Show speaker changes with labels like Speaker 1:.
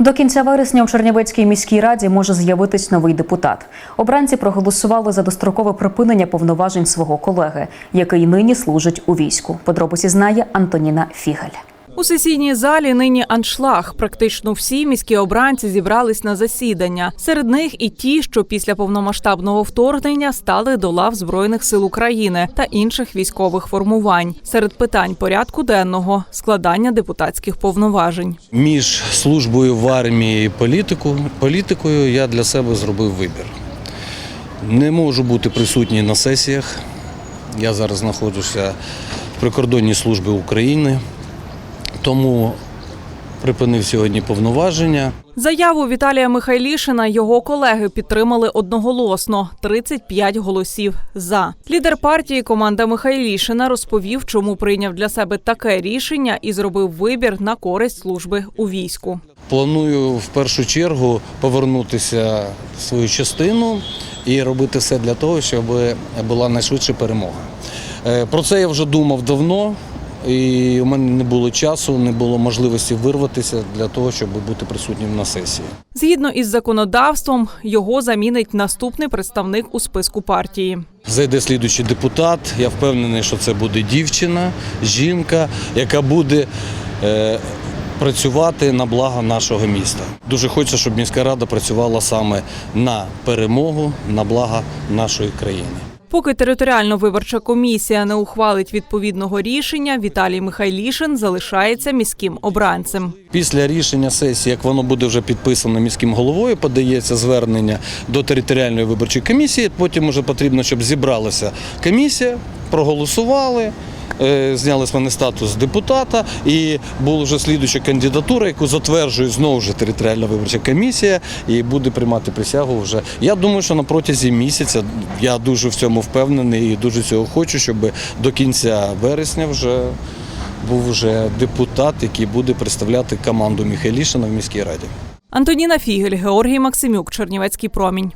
Speaker 1: До кінця вересня у Чернівецькій міській раді може з'явитись новий депутат. Обранці проголосували за дострокове припинення повноважень свого колеги, який нині служить у війську. Подробиці знає Антоніна Фігель.
Speaker 2: У сесійній залі нині аншлаг. Практично всі міські обранці зібрались на засідання. Серед них і ті, що після повномасштабного вторгнення стали до лав збройних сил України та інших військових формувань. Серед питань порядку денного складання депутатських повноважень.
Speaker 3: Між службою в армії і політику, політикою я для себе зробив вибір. Не можу бути присутній на сесіях. Я зараз знаходжуся в прикордонній службі України, тому припинив сьогодні повноваження.
Speaker 2: Заяву Віталія Михайлішина його колеги підтримали одноголосно 35 голосів за. Лідер партії команда Михайлішина розповів, чому прийняв для себе таке рішення і зробив вибір на користь служби у війську.
Speaker 3: Планую в першу чергу повернутися в свою частину і робити все для того, щоб була найшвидша перемога. Е, Про це я вже думав давно, і у мене не було часу, не було можливості вирватися для того, щоб бути присутнім на сесії.
Speaker 2: Згідно із законодавством, його замінить наступний представник у списку партії.
Speaker 3: Зайде слідуючий депутат. Я впевнений, що це буде дівчина, жінка, яка буде е, працювати на благо нашого міста. Дуже хочеться, щоб міська рада працювала саме на перемогу, на благо нашої країни.
Speaker 2: Поки територіально виборча комісія не ухвалить відповідного рішення, Віталій Михайлішин залишається міським обранцем.
Speaker 3: Після рішення сесії, як воно буде вже підписано міським головою, подається звернення до територіальної виборчої комісії. Потім вже потрібно, щоб зібралася комісія, проголосували. Е, Зняли з мене статус депутата, і була вже слідуюча кандидатура, яку затверджує знову ж територіальна виборча комісія, і буде приймати присягу вже. Я думаю, що на протязі місяця я дуже в цьому впевнений і дуже цього хочу, щоб до кінця вересня вже був вже депутат, який буде представляти команду Михайлішина в міській раді.
Speaker 2: Антоніна Фігель, Георгій Максимюк, Чернівецький промінь.